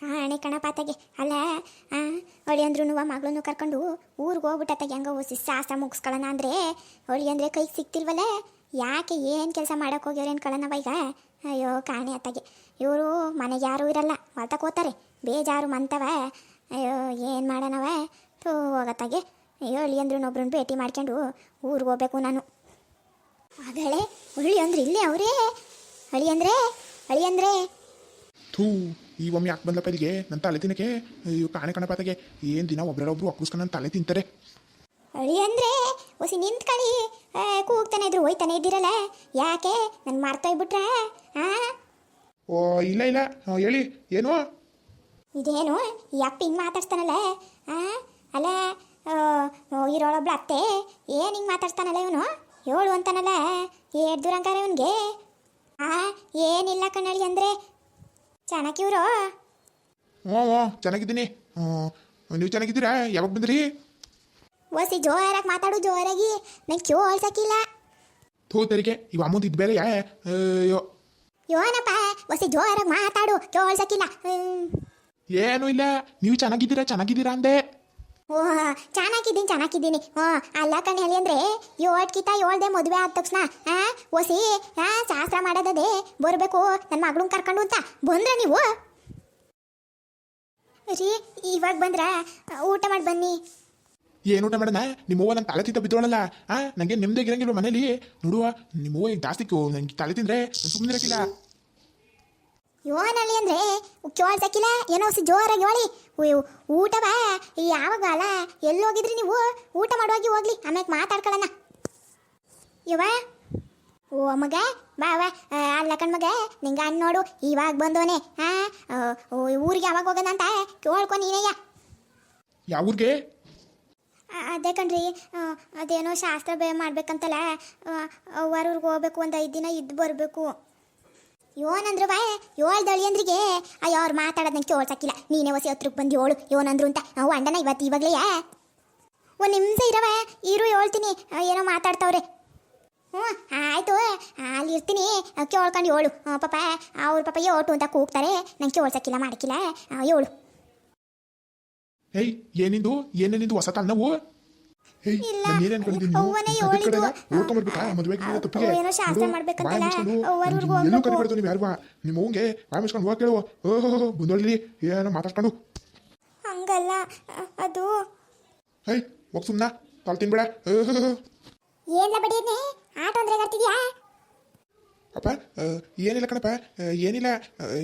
ಕಾಣೆ ಕಣಪಾತಗೆ. ಅಲ್ಲ ಹೊಳಿ ಅಂದ್ರೂ ಮಗಳನ್ನು ಕರ್ಕೊಂಡು ಊರಿಗೆ ಹೋಗ್ಬಿಟ್ಟತ್ತಾಗೆ ಹೆಂಗ ಓಸಿ ಸಾಸ ಮುಗಿಸ್ಕೊಳ್ಳೋಣ ಅಂದರೆ. ಹೊಳಿ ಅಂದರೆ ಕೈಗೆ ಸಿಕ್ತಿಲ್ವಲ್ಲ? ಯಾಕೆ ಏನು ಕೆಲಸ ಮಾಡೋಕೆ ಏನು ಕಳನವ ಈಗ? ಅಯ್ಯೋ, ಕಾಣೆ ಅತ್ತಾಗೆ. ಇವರು ಮನೆಗೆ ಯಾರೂ ಇರಲ್ಲ ಹೊಲ್ತಕ್ಕೆ ಹೋಗ್ತಾರೆ. ಬೇಜಾರು ಮಂತವ. ಅಯ್ಯೋ, ಏನು ಮಾಡೋಣವ? ತೂ ಹೋಗತ್ತಾಗೆ. ಅಯ್ಯೋ ಅಂದ್ರೂ ಒಬ್ರನ್ನ ಭೇಟಿ ಮಾಡ್ಕೊಂಡು ಊರಿಗೆ ಹೋಗ್ಬೇಕು ನಾನು. ಆಗಲೇ ಹುಳಿ ಅಂದ್ರೆ ಇಲ್ಲೇ ಅವರೇ. ಹಳಿ ಅಂದ್ರೆ ಹಳಿ ಅಂದ್ರೆ. ಥೂ. ಈ ಒಮ್ಮೆ ಯಾಕೆ ಬಂದಪ್ಪ ಇಲ್ಲಿಗೆ? ನನ್ನ ತಲೆ ತಿನ್ನಕ್ಕೆ? ಅಯ್ಯೋ ಕಾಣೆ ಕಣಪಾತಗೆ ಏನು ದಿನ ಒಕ್ಕಸ್ಕೊಂಡು ನನ್ನ ತಲೆ ತಿಂತಾರೆ. ಅಳಿ ಅಂದ್ರೆ ಒಸಿ ನಿಂತ್ಕಳಿ. ಕೂಗ್ತಾನೆ ಇದ್ರು ಹೋಯ್ತಾನೆ ಇದ್ದೀರಲ್ಲ. ಯಾಕೆ? ನನ್ ಮರ್ತೋಗ್ಬಿಟ್ರೆ ಆ? ಓ ಇಲ್ಲ ಇಲ್ಲ. ಹೇಳಿ ಏನು? ಇದೇನು? ಈ ಅಪ್ಪ ಹಿಂಗೆ ಮಾತಾಡ್ತಾನಲ್ಲ ಆ? ಅಲ್ಲ ಇರೋಳೊಬ್ಳ ಅತ್ತೆ. ಏನು ಹಿಂಗೆ ಮಾತಾಡ್ತಾನಲ್ಲ ಇವನು? ಹೇಳು ಅಂತಾನಲ್ಲ ಏಟ್ ದೂರಂಕಾರ ಇವನಿಗೆ. ಆ ಏನಿಲ್ಲ ಕಣ್ಣಳಿ ಅಂದ್ರೆ ಇವರು ಹ್ಞೂ ಹ್ಞೂ ಚೆನ್ನಾಗಿದ್ದೀನಿ. ನೀವು ಚೆನ್ನಾಗಿದ್ದೀರಾ? ಯಾವಾಗ ಬಂದ್ರಿ? ಓಸಿ ಜೋರಾಗಿ ಮಾತಾಡು ಜೋರಾಗಿ. ನಂಗೆ ಕೇಳ್ಸಕ್ಕಿಲ್ಲ ಥೂ ತೆರಿಗೆ. ಇವ ಅಮ್ಮಂದು ಇದ್ದ ಬೇರೆ ಅಯ್ಯೋ. ಯೋನಪ್ಪ ಒಸಿ ಜೋರಾಗಿ ಮಾತಾಡು ಕ್ಯೂ ಹ್ಮ್. ಏನೂ ಇಲ್ಲ. ನೀವು ಚೆನ್ನಾಗಿದ್ದೀರಾ ಚೆನ್ನಾಗಿದ್ದೀರಾ ಅಂದೆ. ಓ ಚೆನ್ನಾಗಿದ್ದೀನಿ ಚೆನ್ನಾಗಿದ್ದೀನಿ. ಹಾಂ, ಅಲ್ಲ ಕಣೆ, ಹೇಳಿ ಅಂದ್ರೆ ಏಳ್ಕಿತ ಏಳ್ದೆ ಮದುವೆ ಆದ ತಕ್ಷಣ, ಆ, ಒಸಿ, ಆ, ಶಾಸ್ತ್ರ ಮಾಡೋದದೇ ಬರಬೇಕು ನನ್ನ ಮಗಳನ್ನ ಕರ್ಕೊಂಡು ಅಂತ ಬಂದ್ರೆ ನೀವು? ರೀ, ಇವಾಗ ಬಂದ್ರ? ಊಟ ಮಾಡಿ ಬನ್ನಿ. ಏನು ಊಟ ಮಾಡೋಣ? ನಿಮ್ಮವ್ವ ನನ್ನ ತಲೆ ತಿಂತ ಬಿದ್ದೋಳಲ್ಲ. ಆ ನನಗೆ ನೆಮ್ಮದಿಗಿರಂಗಿಲ್ವ ಮನೇಲಿ? ನೋಡುವ ನಿಮ್ಮವ್ವ ಈಗ ಜಾಸ್ತಿ ನಂಗೆ ತಲೆ ತಿಂದ್ರೆ ಸುಮ್ಮನೆ ಇರಕ್ಕಿಲ್ಲ ಯೋನಲ್ಲಿ ಅಂದ್ರೆ ಕೇಳ್ಸಕ್ಕಿಲ್ಲ ಏನೋ ಸಿ ಜೋರಾಗಿ ಹೇಳಿ ಊಟವ ಯಾವಾಗ ಅಲ್ಲ ಎಲ್ಲಿ ಹೋಗಿದ್ರಿ ನೀವು? ಊಟ ಮಾಡುವಾಗಿ ಹೋಗ್ಲಿ ಆಮ್ಯಾಗ ಮಾತಾಡ್ಕೊಳ್ಳೋಣ ಇವ ಓ ಮಗ ಬಾ ಬಾ. ಅಲ್ಲ ಕಣ್ ಮಗ ನಿಂಗೆ ಅಣ್ಣ ನೋಡು ಇವಾಗ ಬಂದವನೆ. ಹಾ ಊರಿಗೆ ಯಾವಾಗ ಹೋಗೋಣ ಅಂತ ಕೇಳ್ಕೊ ನೀನಯ್ಯ. ಯಾವ ಊರಿಗೆ? ಅದೇ ಕಣ್ರಿ ಅದೇನೋ ಶಾಸ್ತ್ರ ಬೇ ಮಾಡ್ಬೇಕಂತಲ್ಲ ಹೊರೂರ್ಗೆ ಹೋಗ್ಬೇಕು ಒಂದು ಐದು ದಿನ ಇದ್ದು ಬರಬೇಕು. ಯೋನಂದ್ರು ಬಾ ಏಳು ದಳಿಯಂದ್ರಿಗೆ. ಅಯ್ಯೋ, ಅವ್ರು ಮಾತಾಡೋದ್ ನಂಗೆ ಕೇಳ್ಸಕ್ಕಿಲ್ಲ. ನೀನೇ ಹೊಸ ಹತ್ರಕ್ಕೆ ಬಂದು ಏಳು ಯೋನಂದ್ರು ಅಂತ. ಅವು ಅಂಡನ ಇವತ್ತು ಇವಾಗಲೇ. ಒಂದು ನಿಮಿಷ ಇರವ, ಇರು ಹೇಳ್ತೀನಿ. ಏನೋ ಮಾತಾಡ್ತಾವ್ರೆ. ಹ್ಞೂ, ಆಯಿತು. ಅಲ್ಲಿ ಇರ್ತೀನಿ. ಕೇಳ್ಕೊಂಡು ಏಳು ಪಾಪ, ಅವ್ರ ಪಾಪ ಏಟು ಅಂತ ಕೂಗ್ತಾರೆ. ನಂಗೆ ಕೇಳ್ಸಕ್ಕಿಲ್ಲ, ಮಾಡಕ್ಕಿಲ್ಲ. ಏಳು ಹೇಯ್ ಏನಿಂದು? ಏನೇನಿಂದು ಹೊಸ ತನ್ನವು ನಾನು ಏನೇನು. ಓಡ್ಕೊಂಬರ್ಬೇಕಾ ಮದುವೆಗೆ ತಪ್ಪಿಗೆ ಏನೋ ಶಾಸ್ತ್ರ ನೋಡು, ಮಾಡ್ಬೇಕಂತಲ್ಲ, ಬಾಯ್ ಮುಚ್ಕೊಂಡು, ಅವ್ವ ಊರ್ಗ್ ಎಲ್ಲೂ ಕರಿಬಾರ್ದು ನೀವು ಯಾರು ನಿಮ್ಮ ಅವ್ಗೆ ಬಾಯ್ ಮುಚ್ಕೊಂಡು ಹೋಗಿ ಕೇಳುವ ಓಹೋ ಬಂದೊಳ್ಳಿ ಏನೋ ಮಾತಾಡ್ಕೊಂಡು ಹಂಗಲ್ಲ ಅದು. ಹೇ ಹೋಗ್ ಸುಮ್ಮನ ತಲೆ ತಿನ್ಬೇಡ. ಓಹೋ ಏನ್ಲ ಬಡಿಯದ್ನೆ ಆಟ ಅಂದ್ರೆ ಬರ್ತಿದ್ಯಾ ಅಪ್ಪ ಏನಿಲ್ಲ ಕಣಪ್ಪ ಏನಿಲ್ಲ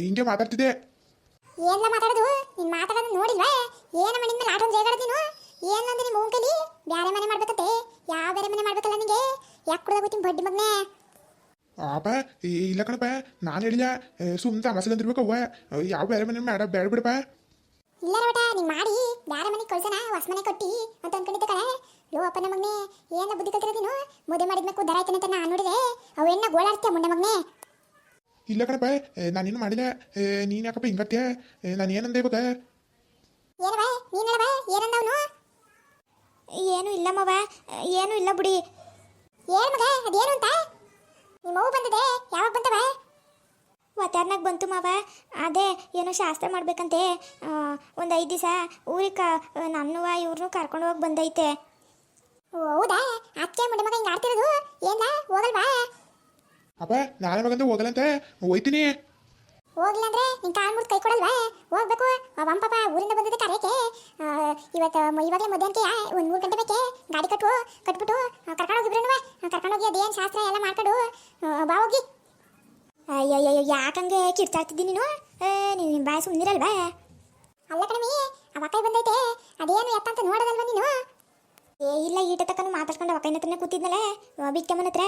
ಹಿಂಗೆ ಮಾತಾಡ್ತಿದ್ದೆ. ಏನಿಲ್ಲ ಮಾತಾಡೋದು? ನೀನ್ ಮಾತಾಡೋದು ನೋಡಿಲ್ವಾ? ಏನ ಮನೆ ಮೇಲೆ ಆಟ ಅಂದ್ರೆ ಹೇಗಾಡ್ತೀನು ಏನಂದ್ರೆ ನಿಮ್ಮ ಮೂಕಲಿ ಬ್ಯಾರೆ ಮನೆ ಮಾಡ್ಬೇಕಂತೆ ಯಾವ ಬೇರೆ ಮನೆ ಮಾಡ್ಬೇಕಲ್ಲ ನಿಂಗೆ? ಯಾಕೆ ಕುಡ್ದಾಗೋತೀನಿ ಬಡ್ಡಿ ಮಗ್ನೆ? ಅಪ್ಪ ಇಲ್ಲ ಕಣಪ್ಪ ನಾನು ಹೇಳಿಲ್ಲ. ಸುಮ್ಮನೆ ತಮಾಸೆ ಅಂದಿರ್ಬೇಕು ಅವ್ವ. ಯಾವ ಬೇರೆ ಮನೆ ಮಾಡ ಬೇಡ ಬಿಡಪ್ಪ. ಇಲ್ಲ ರೋಟ ನೀನು ಮಾಡಿ. ಬ್ಯಾರೆ ಮನೆ ಕಳ್ಸನ ಹೊಸ ಮನೆ ಕಟ್ಟಿ ಅಂತ ಅನ್ಕೊಂಡಿದ್ದೆ ಕಣೆ. ಯೋ ಅಪ್ಪನ ಮಗ್ನೆ ಏನ ಬುದ್ಧಿ ಕಲ್ತಿರೋದು ನೀನು? ಮದುವೆ ಮಾಡಿದ್ಮೇಲೆ ಉದ್ದಾರ ಆಯ್ತಾನೆ ಅಂತ ನಾನು ನೋಡಿದೆ. ಅವೆನ್ನ ಗೋಳಾಡ್ತೀಯ ಮುಂಡೆ ಮಗ್ನೆ? ಇಲ್ಲ ಕಣಪ್ಪ ನಾನೇನು ಮಾಡಿಲ್ಲ. ನೀನು ಯಾಕಪ್ಪ ಹಿಂಗತ್ಯ? ನಾನು ಏನಂದೆ ಇವಾಗ? ಏನವ ನೀನಲ್ಲವ ಏನಂದವನು? ಏನು ಇಲ್ಲ ಮವ. ಏನು ಇಲ್ಲ ಬಿಡಿ. ಏನು ಮಗ, ಅದೇನು ಅಂತ? ನಿಮ್ಮ ಅವು ಬಂದದೆ, ಯಾವಾಗ ಬಂತವ ವತಾರ್ನಾಗ ಬಂತು ಮಾವ. ಅದೇ, ಏನೋ ಶಾಸ್ತ್ರ ಮಾಡ್ಬೇಕಂತೆ. ಒಂದು ಐದು ದಿವಸ ಊರಿಗೆ ಕ ನನ್ನವ ಇವ್ರನ್ನೂ ಕರ್ಕೊಂಡು ಹೋಗಿ ಬಂದೈತೆ. ಹೌದಾ? ಅಕ್ಕೆ ಮುಂಡೆ ಮಗ ಹಿಂಗೆ ಆಡ್ತಿರೋದು? ಹೋಗಲ್ವಾ? ಅಪ್ಪ ನಾಳೆ ಮಗಂದು ಹೋಗಲ್ಲಂತೆ ಹೋಯ್ತೀನಿ. ಹೋಗ್ಲಿಲ್ಲ ಅಂದ್ರೆ ನಿನ್ ಕಾಲ್ ಮುರ್ದು ಕೈ ಕೊಡಲ್ವಾ? ಹೋಗ್ಬೇಕು. ಪಾಪ ಊರಿಂದ ಬಂದಿದ್ದೆ ಕರೆಯಕ್ಕೆ. ಇವತ್ತು ಇವಾಗಲೇ ಮಧ್ಯಾಹ್ನಕ್ಕೆ ಒಂದು ಮೂರು ಗಂಟೆ ಬೇಕೆ? ಗಾಡಿ ಕಟ್ಟು ಕಟ್ಬಿಟ್ಟು ಕರ್ಕೊಂಡು ಬಿಡೋಣ ಕರ್ಕೊಂಡು ಹೋಗಿ ಅದೇನು ಶಾಸ್ತ್ರ ಎಲ್ಲ ಮಾಡ್ಕೊಂಡು ಬಾ ಹೋಗಿ. ಅಯ್ಯಯ್ಯೋ ಯಾಕಂಗೆ ಕಿರ್ಚಾಡ್ತಿದ್ದಿ ನೀನು? ನೀನು ಬಾಯ ಸುಮ್ಮನಿರಲ್ವಾ ಅಲ್ಲ ಕಣಮಿ ಅವಕಾಯಿ ಬಂದೈತೆ. ಅದೇನು ಎತ್ತ ಅಂತ ನೋಡೋದಲ್ವ ನೀನು? ಏ ಇಲ್ಲ ಈಟ ತಕ್ಕನು ಮಾತಾಡ್ಕೊಂಡು ಅವಕ್ಕೈನ ಹತ್ರನೇ ಕೂತಿದ್ನಲ್ಲ ಬಿಕ್ಕಮ್ಮನ ಹತ್ರ.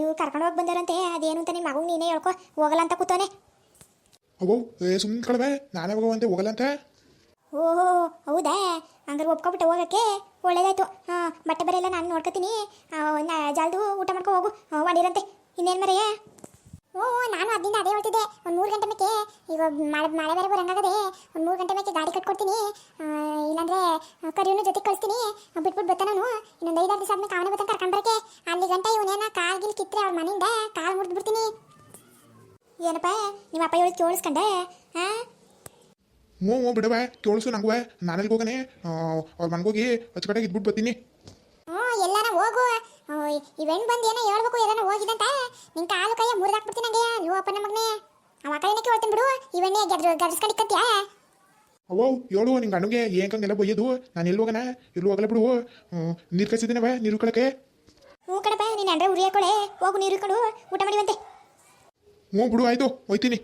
ಇವ್ರು ಕರ್ಕೊಂಡು ಹೋಗಿ ಬಂದಾರಂತೆ ಅದೇನು ಅಂತ ನಿಮ್ಮ ಮಗು ನೀನೇ ಹೇಳ್ಕೊ ಹೋಗಲ್ಲ ಅಂತ ಕೂತವನೆ. ಅವೋ ಸುಮ್ಮನೆ ಕಳವೆ ನಾನೇ ಹೋಗುವಂತೆ ಓಹೋ ಹೌದಾ? ಹಂಗಾರೆ ಒಪ್ಕೊಬಿಟ್ಟು ಹೋಗಕ್ಕೆ ಒಳ್ಳೇದಾಯ್ತು. ಹಾಂ ಬಟ್ಟೆ ಬರೆಯಲ್ಲ ನಾನು ನೋಡ್ಕೊತೀನಿ. ಜಲ್ದು ಊಟ ಮಾಡ್ಕೊ ಹೋಗು. ಮಾಡಿರಂತೆ ಇನ್ನೇನು ಮರೆಯ? ಓ ನಾನು ಅದರಿಂದ ಅದೇ ಹೇಳ್ತಿದ್ದೆ. ಒಂದು ಮೂರು ಗಂಟೆ ಮೇಕೆ ಈಗ ಮಳೆ ಮಳೆ ಬೇರೆ ಬರಂಗಾಗದೆ ಒಂದು ಮೂರು ಗಂಟೆ ಮೇಕೆ ಗಾಡಿ ಕಟ್ಕೊಡ್ತೀನಿ. ಇಲ್ಲಾಂದ್ರೆ ಕರಿಯವನು ಜೊತೆ ಕಳಿಸ್ತೀನಿ. ಬಿಟ್ಬಿಟ್ಟು ಬರ್ತಾನೆ ನಾನು ಇನ್ನೊಂದು ಐದಾರು ದಿವಸ ಆದ್ಮೇಲೆ ಕಾವನೆ ಬರ್ತಾನೆ ಕರ್ಕೊಂಡ್ಬರಕ್ಕೆ ಅಲ್ಲಿ ಗಂಟೆ ಇವನೇನ ಕಾಲ್ ಗಿಲ್ ಕಿತ್ರೆ ಅವ್ರ ಮನೆಯಿಂದ ಕಾಲು ಮುರಿದು ಬಿಡ್ತೀನಿ. ಏನಪ್ಪ ನಿಮ್ಮ ಅಪ್ಪ ಹೇಳಿ ಕೇಳಿಸ್ಕೊಂಡೆ? ಹಾಂ ಹ್ಞೂ ಹ್ಞೂ ಬಿಡವ ಕೇಳಿಸು ನಂಗುವ ನಾನಲ್ಲಿ ಹೋಗನೆ? ಅವ್ರ ಮನೆಗೋಗಿ ಅಚ್ಚುಕಟ್ಟಾಗಿ ಇದ್ಬಿಟ್ಟು ಬರ್ತೀನಿ. ಹ್ಞೂ ಎಲ್ಲಾರ ಹೋಗು. ಇವೆಂಟ್ ಬಂದು ಏನೋ ಹೇಳ್ಬೇಕು ಏನೋ ಹೋಗಿದಂತ ನಿನ್ ಕಾಲು ಕೈಯ ಮುರಿದಾಕ್ಬಿಡ್ತೀನಿ ನಂಗೆ ನೀವು ಅಪ್ಪನ ಮಗನೇ. ಅವ ಕೈನಕ್ಕೆ ಕೇಳ್ತೀನಿ ಬಿಡು ಇವೆಣ್ಣೆ ಗೆದ್ರ ಗರ್ಸ್ಕೊಂಡಿಕ್ಕಂತ್ಯಾ ಅವ್ವ ಹೇಳು ನಿಂಗೆ ಅಣ್ಣಗೆ ಏಂಕಂಗೆಲ್ಲ ಬೈಯೋದು ನಾನು ಎಲ್ಲಿ ಹೋಗೋಣ? ಇಲ್ಲಿ ಹೋಗಲ್ಲ ಬಿಡು. ನೀರು ಕಸಿದ್ದೀನವ ನೀರು ಕಳಕ್ಕೆ ಹ್ಞೂ ಕಣಪ್ಪ ನೀನು ಅಂದ್ರೆ ಉರಿ ಹಾಕೊಳೆ ಹೋಗು ನೀರು ಕಳು ಊಟ ಮಾಡಿವಂತೆ ಹ್ಞೂ ಬಿಡು ಆಯ್ತು ಹೋಯ್ತೀನಿ.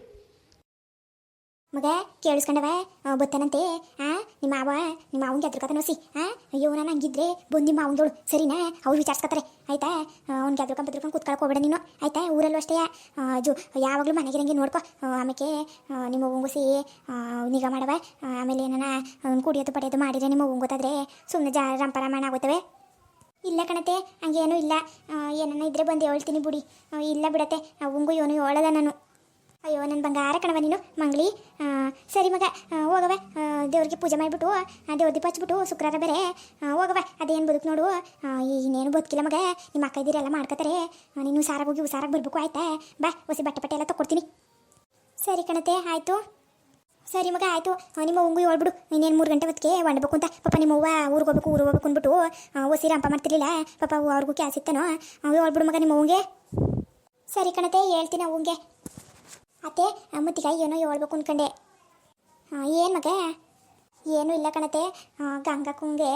ಮಗ ಕೇಳಿಸ್ಕೊಂಡವ ಬತ್ತನಂತೆ ಆ ನಿಮ್ಮ ಮಾವ ನಿಮ್ಮ ಮಾವನ್ಗೆ ಅದ್ರ ಕತೆ ನೋಸಿ ಆ ಅಯ್ಯೋ ನಾನು ಹಂಗಿದ್ರೆ ಬಂದು ನಿಮ್ಮ ಮಾವಂದೋಳು ಸರಿನಾ? ಅವ್ರು ವಿಚಾರಿಸ್ಕೊತಾರೆ ಆಯ್ತಾ? ಅವ್ನಿಗೆ ಅದ್ರ ಕಂಪ್ ಅದ್ರಕೊಂಡು ಕೂತ್ಕೊಳಕ್ ಹೋಗ್ಬೇಡ ನೀನು ಆಯ್ತಾ? ಊರಲ್ಲೂ ಅಷ್ಟೇ ಜು ಯಾವಾಗಲೂ ಮನೆಗಿರಂಗೆ ನೋಡ್ಕೊ ಆ, ಆಮೇಲೆ ನಿಮ್ಮ ಉಂಗುಸಿ ನಿಗಾ ಮಾಡವ ಆಮೇಲೆ ಏನಾನ ಅವ್ನು ಕುಡಿಯೋದು ಪಡೆಯೋದು ಮಾಡಿದ್ರೆ ನಿಮ್ಮ ಗೊತ್ತಾದ್ರೆ ಸುಮ್ಮನೆ ಜಾ ರಂಪರಾಮಾಯಣ ಆಗುತ್ತವೆ ಇಲ್ಲ ಕಣತೆ ಹಂಗೇನೂ ಇಲ್ಲ ಏನನ್ನ ಇದ್ರೆ ಬಂದು ಹೇಳ್ತೀನಿ ಬಿಡಿ ಇಲ್ಲ ಬಿಡತ್ತೆ ಅವಂಗೂ ಇವನು ಹೇಳಲ್ಲ ನಾನು. ಅಯ್ಯೋ ನನ್ನ ಬಂಗಾರ ಕಣವ ನೀನು, ಮಂಗ್ಳಿ. ಸರಿ ಮಗ ಹೋಗವೆ ದೇವ್ರಿಗೆ ಪೂಜೆ ಮಾಡಿಬಿಟ್ಟು ದೇವ್ರ ದೀಪ ಹಚ್ಬಿಟ್ಟು ಶುಕ್ರವಾರ ಬೇರೆ ಹೋಗವೆ ಅದೇನು ಬದುಕು ನೋಡು. ಇನ್ನೇನು ಬದುಕಿಲ್ಲ ಮಗ. ನಿಮ್ಮ ಅಕ್ಕ ಇದ್ದೀರೆಲ್ಲ ಮಾಡ್ಕೋತಾರೆ ನೀನು ಹುಷಾರಾಗಿ ಹೋಗಿ ಹುಷಾರಾಗಿ ಬರಬೇಕು, ಆಯ್ತಾ? ಬಾ, ಹೊಸಿ ಬಟ್ಟೆ ಬಟ್ಟೆ ಎಲ್ಲ ತಗೊಡ್ತೀನಿ ಸರಿ ಕಣತೆ, ಆಯಿತು. ಸರಿ ಮಗ, ಆಯಿತು. ನಿಮ್ಮ ಉಂಗು ಹೇಳ್ಬಿಡು. ಇನ್ನೇನು ಮೂರು ಗಂಟೆ ಹೊತ್ತಿಗೆ ಒಣಬೇಕು ಅಂತ. ಪಾಪ ನಿಮ್ಮ ಅವ್ವ ಊರಿಗೆ ಹೋಗ್ಬೇಕು ಊರಿಗೆ ಹೋಗ್ಬೇಕು ಅಂದ್ಬಿಟ್ಟು ಒಸಿ ರಂಪ ಮಾಡ್ತಿರ್ಲಿಲ್ಲ. ಪಾಪ ಅವ್ ಅವ್ರಿಗೂ ಕ್ಯಾಸ್ ಇತ್ತನೋ? ಹೇಳ್ಬಿಡು ಮಗ ನಿಮ್ಮ ಹೂಗೆ ಸರಿ ಕಣತೆ, ಹೇಳ್ತೀನಿ ಅವ್ಗೆ ಅತ್ತೆ ಮತ್ತೀಗ ಏನೋ ಹೇಳ್ಬೇಕು ಅನ್ಕಂಡೆ. ಏನು ಮಗ? ಏನೂ ಇಲ್ಲ ಕಣತೆ ಗಂಗಕ್ಕಂಗೆ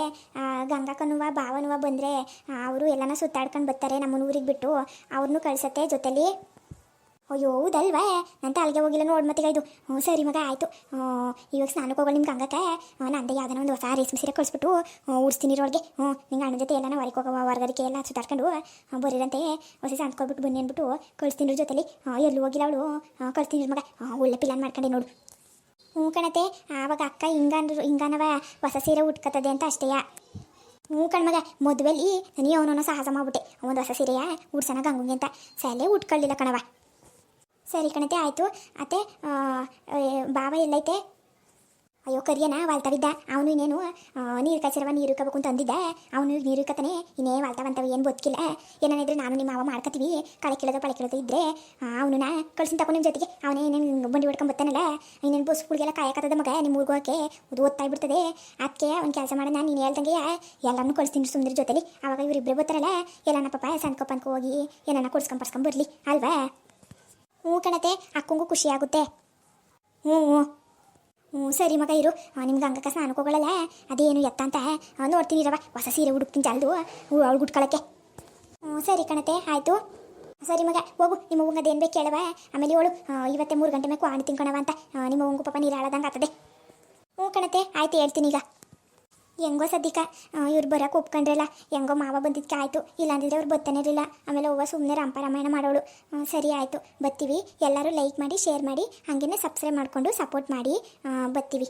ಗಂಗಕ್ಕನುವ ಭಾವನುವ ಬಂದರೆ ಅವರು ಎಲ್ಲನ ಸುತ್ತಾಡ್ಕೊಂಡು ಬರ್ತಾರೆ ನಮ್ಮನ್ನ ಊರಿಗೆ ಬಿಟ್ಟು. ಅವ್ರನ್ನೂ ಕಳ್ಸತ್ತೆ ಜೊತೆಲಿ. ಅಯ್ಯೋ, ಹೌದಲ್ವಾ? ನಂತ ಅಲ್ಲಿಗೆ ಹೋಗಿಲ್ಲ ನೋಡಿ ಮತ್ತೆ ಇದು. ಹ್ಞೂ ಸರಿ ಮಗ, ಆಯಿತು. ಇವಾಗ ಸ್ನಾನಕ್ಕೆ ಹೋಗೋಣ ನಿಮ್ಗೆ ಹಂಗಕ್ಕೆ ನಂದೇ ಯಾವ್ದಾನ ಒಂದು ಹೊಸ ರೇಷ್ಮೆ ಸೀರೆ ಕಳಿಸ್ಬಿಟ್ಟು ಉಡ್ಸ್ತೀನಿ ರೋಡ್ಗೆ ಹ್ಞೂ ನಿಂಗೆ ಅಣ್ಣ ಜೊತೆ ಎಲ್ಲನ ಹೊರಗೆ ಹೋಗೋ ಎಲ್ಲ ಸುತ್ತಾಡ್ಕೊಂಡು ಬರೀರಂತೆ. ಹೊಸ ಸಾಂತ್ಕೊಬಿಟ್ಟು ಬನ್ನಿ ಅಂದ್ಬಿಟ್ಟು ಕಳಿಸ್ತೀನಿ ಜೊತೆಲಿ. ಎಲ್ಲೂ ಹೋಗಿಲ್ಲ ಅವಳು. ಕಳಿಸ್ತೀನಿ ಮಗ. ಒಳ್ಳೆ ಪ್ಲಾನ್ ಮಾಡ್ಕೊಂಡೆ ನೋಡು. ಹ್ಞೂ ಕಣತೆ, ಆವಾಗ ಅಕ್ಕ ಹಿಂಗಾನು ಹಿಂಗನವ ಹೊಸ ಸೀರೆ ಉಟ್ಕತ್ತದೆ ಅಂತ ಅಷ್ಟೇಯ? ಹ್ಞೂ ಕಣ್ಮಗ ಮದುವೆಲಿ ನನಗೆ ಅವನವನ ಸಾಹಸ ಮಾಡ್ಬಿಟ್ಟೆ. ಒಂದು ಹೊಸ ಸೀರೆಯ ಉಡ್ಸೋಣ ಗಂಗುಂಗೆ ಅಂತ. ಸಲೆ ಉಟ್ಕೊಳ್ಳಿಲ್ಲ ಕಣವ ಸರಿ ಕಣತೆ, ಆಯಿತು. ಅತ್ತೆ ಬಾವ ಎಲ್ಲೈತೆ? ಅಯ್ಯೋ, ಕರಿಯನ, ವಾಲ್ತಾವಿದ್ದ. ಅವನು ಇನ್ನೇನು ನೀರು ಕಾಸಿರವ ನೀರು ಕಬೇಕು ಅಂತ ಅಂದಿದ್ದ. ಅವನು ನೀರು ಇಕ್ಕತಾನೆ ಇನ್ನೇ ವಾಲ್ತಾವಂತವ, ಏನು ಬದುಕಿಲ್ಲ. ಏನಾನಿದ್ರೆ ನಾನು ನಿಮ್ಮ ಮಾವ ಮಾಡ್ಕೊತೀವಿ. ಕಳೆ ಕೀಳೋದು, ಪಳೆ ಕೀಳೋದು ಇದ್ರೆ ಅವನನ್ನ ಕಳ್ಸಿನ ತಗೊಂಡು ನಿಮ್ಮ ಜೊತೆಗೆ. ಅವನೇ ಏನೇನು ಬಂಡಿ ಹೊಡ್ಕೊಂಡು ಬರ್ತಾನಲ್ಲ, ಇನ್ನೇನು ಬಸ್ಗಳಿಗೆಲ್ಲ ಕಾಯಕತ್ತದ ಮಗ ನಿಮ್ಮ ಊರಿಗೆ ಹೋಗಕ್ಕೆ ಅದು ಓದ್ತಾ ಬಿಡ್ತದೆ. ಅದಕ್ಕೆ ಅವ್ನು ಕೆಲಸ ಮಾಡೋಣ ನೀನು ಹೇಳ್ದಂಗೆ ಎಲ್ಲರನ್ನು ಕಳಿಸ್ತೀನಿ ಸುಂದ್ರ ಜೊತೆಲಿ. ಅವಾಗ ಇವರಿಬ್ಬರೇ ಬರ್ತಾರಲ್ಲ, ಎಲ್ಲನ ಪಾಪ ಸಣ್ಣ ಹೋಗಿ ಏನನ್ನ ಕೊಡ್ಸ್ಕೊಂಡ್ ಪರ್ಸ್ಕೊಂಡ್ ಬರಲಿ, ಅಲ್ವಾ? ಹ್ಞೂ ಕಣತೆ ಅಕ್ಕಂಗೂ ಖುಷಿ ಆಗುತ್ತೆ ಹ್ಞೂ ಹ್ಞೂ. ಹ್ಞೂ ಸರಿ ಮಗ ಇರು. ನಿಮ್ಗೆ ಹಂಗಕ್ಕ ಕಸ ಅನ್ಕೋಗಳಲ್ಲ ಅದೇನು ಎತ್ತ ಅಂತ ನೋಡ್ತೀನಿ ಇರವ ಹೊಸ ಸೀರೆ ಹುಡುಕ್ತೀನಿ ಜಲ್ದು ಅವಳು ಗುಟ್ಕೊಳಕ್ಕೆ. ಹ್ಞೂ ಸರಿ ಕಣತೆ ಆಯಿತು. ಸರಿ ಮಗ ಹೋಗು. ನಿಮ್ಮ ಹಂಗೆ ಅದೇನು ಬೇಕು ಕೇಳವ ಆಮೇಲೆ ಆ, ಇವತ್ತೇ ಮೂರು ಗಂಟೆ ಮೇಲೆ ಕ್ವಾಣಿ ತಿನ್ಕೊಳವ ಅಂತ. ನಿಮ್ಮ ಹಂಗು ಪಾಪ ನೀರು ಆಳದಂಗೆ ಆಗ್ತದೆ ಹ್ಞೂ ಕಣತೆ ಆಯ್ತು ಹೇಳ್ತೀನಿ ಈಗ. ಹೆಂಗೋ ಸದ್ಯಕ್ಕ ಇವ್ರು ಬರೋಕೆ ಒಪ್ಕೊಂಡ್ರಲ್ಲ, ಹೆಂಗೋ ಮಾವ ಬಂದಿದ್ದಕ್ಕೆ ಆಯಿತು, ಇಲ್ಲಾಂದಿದ್ರೆ ಅವ್ರು ಬತ್ತನೇ ಇರಲಿಲ್ಲ. ಆಮೇಲೆ ಅವ್ವ ಸುಮ್ಮನೆ ರಾಮಾಯಣ ಮಾಡೋಳು. ಸರಿ ಆಯಿತು ಬರ್ತೀವಿ ಎಲ್ಲರೂ ಲೈಕ್ ಮಾಡಿ ಶೇರ್ ಮಾಡಿ, ಹಾಗೇನೆ ಸಬ್ಸ್ಕ್ರೈಬ್ ಮಾಡಿಕೊಂಡು ಸಪೋರ್ಟ್ ಮಾಡಿ ಬತ್ತೀವಿ.